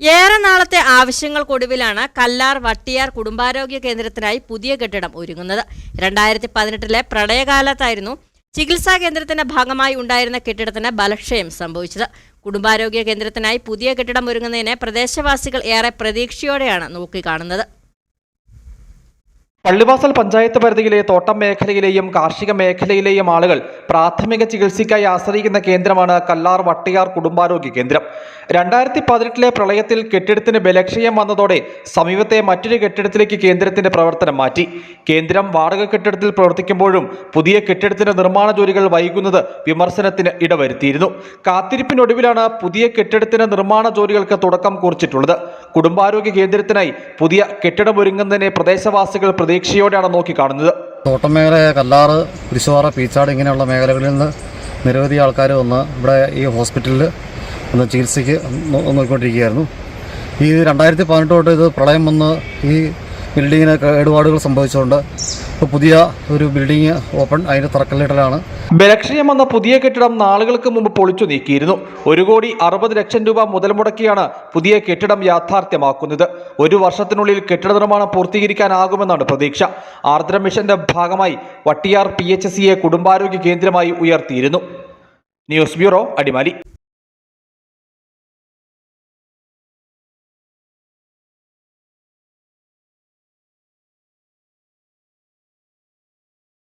ഏറെ നാളത്തെ ആവശ്യങ്ങൾക്കൊടുവിലാണ് കല്ലാർ വട്ടിയാർ കുടുംബാരോഗ്യ കേന്ദ്രത്തിനായി പുതിയ കെട്ടിടം ഒരുങ്ങുന്നത്. രണ്ടായിരത്തി പതിനെട്ടിലെ പ്രളയകാലത്തായിരുന്നു ചികിത്സാ കേന്ദ്രത്തിന്റെ ഭാഗമായി ഉണ്ടായിരുന്ന കെട്ടിടത്തിന് ബലക്ഷയം സംഭവിച്ചത്. കുടുംബാരോഗ്യ കേന്ദ്രത്തിനായി പുതിയ കെട്ടിടം ഒരുങ്ങുന്നതിന് പ്രദേശവാസികൾ ഏറെ പ്രതീക്ഷയോടെയാണ് നോക്കിക്കാണുന്നത്. പള്ളിവാസൽ പഞ്ചായത്ത് പരിധിയിലെ തോട്ടം മേഖലയിലെയും കാർഷിക മേഖലയിലെയും ആളുകൾ പ്രാഥമിക ചികിത്സയ്ക്കായി ആശ്രയിക്കുന്ന കേന്ദ്രമാണ് കല്ലാർ വട്ടിയാർ കുടുംബാരോഗ്യ കേന്ദ്രം. രണ്ടായിരത്തി പതിനെട്ടിലെ പ്രളയത്തിൽ കെട്ടിടത്തിന് ബലക്ഷയം വന്നതോടെ സമീപത്തെ മറ്റൊരു കെട്ടിടത്തിലേക്ക് കേന്ദ്രത്തിന്റെ പ്രവർത്തനം മാറ്റി. കേന്ദ്രം വാടക കെട്ടിടത്തിൽ പ്രവർത്തിക്കുമ്പോഴും പുതിയ കെട്ടിടത്തിന്റെ നിർമ്മാണ ജോലികൾ വൈകുന്നത് വിമർശനത്തിന് ഇടവരുത്തിയിരുന്നു. കാത്തിരിപ്പിനൊടുവിലാണ് പുതിയ കെട്ടിടത്തിന്റെ നിർമ്മാണ ജോലികൾക്ക് തുടക്കം കുറിച്ചിട്ടുള്ളത്. കുടുംബാരോഗ്യ കേന്ദ്രത്തിനായി പുതിയ കെട്ടിടമൊരുങ്ങുന്നതിനെ പ്രദേശവാസികൾ പ്രതീക്ഷയോടെയാണ് നോക്കിക്കാണുന്നത്. തോട്ടം മേഖല കല്ലാറ് കുരിശുപാറ പീച്ചാട് ഇങ്ങനെയുള്ള മേഖലകളിൽ നിന്ന് നിരവധി ആൾക്കാർ വന്ന് ഇവിടെ ഈ ഹോസ്പിറ്റലിൽ ഒന്ന് ചികിത്സയ്ക്ക് നോക്കിക്കൊണ്ടിരിക്കുകയായിരുന്നു. ഈ രണ്ടായിരത്തി പതിനെട്ട് തൊട്ട് ഇത് പ്രളയം വന്ന് ഈ ബിൽഡിങ്ങിന് കേടുപാടുകൾ സംഭവിച്ചുകൊണ്ട് ഇപ്പോൾ പുതിയ ഒരു ബിൽഡിങ് ഓപ്പൺ അതിന്റെ തറക്കല്ലിടലാണ്. ബലക്ഷയം വന്ന പുതിയ കെട്ടിടം നാളുകൾക്ക് മുമ്പ് പൊളിച്ചു നീക്കിയിരുന്നു. ഒരു കോടി അറുപത് ലക്ഷം രൂപ മുതൽ മുടക്കിയാണ് പുതിയ കെട്ടിടം യാഥാർത്ഥ്യമാക്കുന്നത്. ഒരു വർഷത്തിനുള്ളിൽ കെട്ടിട നിർമ്മാണം പൂർത്തീകരിക്കാനാകുമെന്നാണ് പ്രതീക്ഷ. ആർദ്ര മിഷന്റെ ഭാഗമായി വട്ടിയാർ പി എച്ച് സിയെ കുടുംബാരോഗ്യ കേന്ദ്രമായി ഉയർത്തിയിരുന്നു. News bureau Adimali.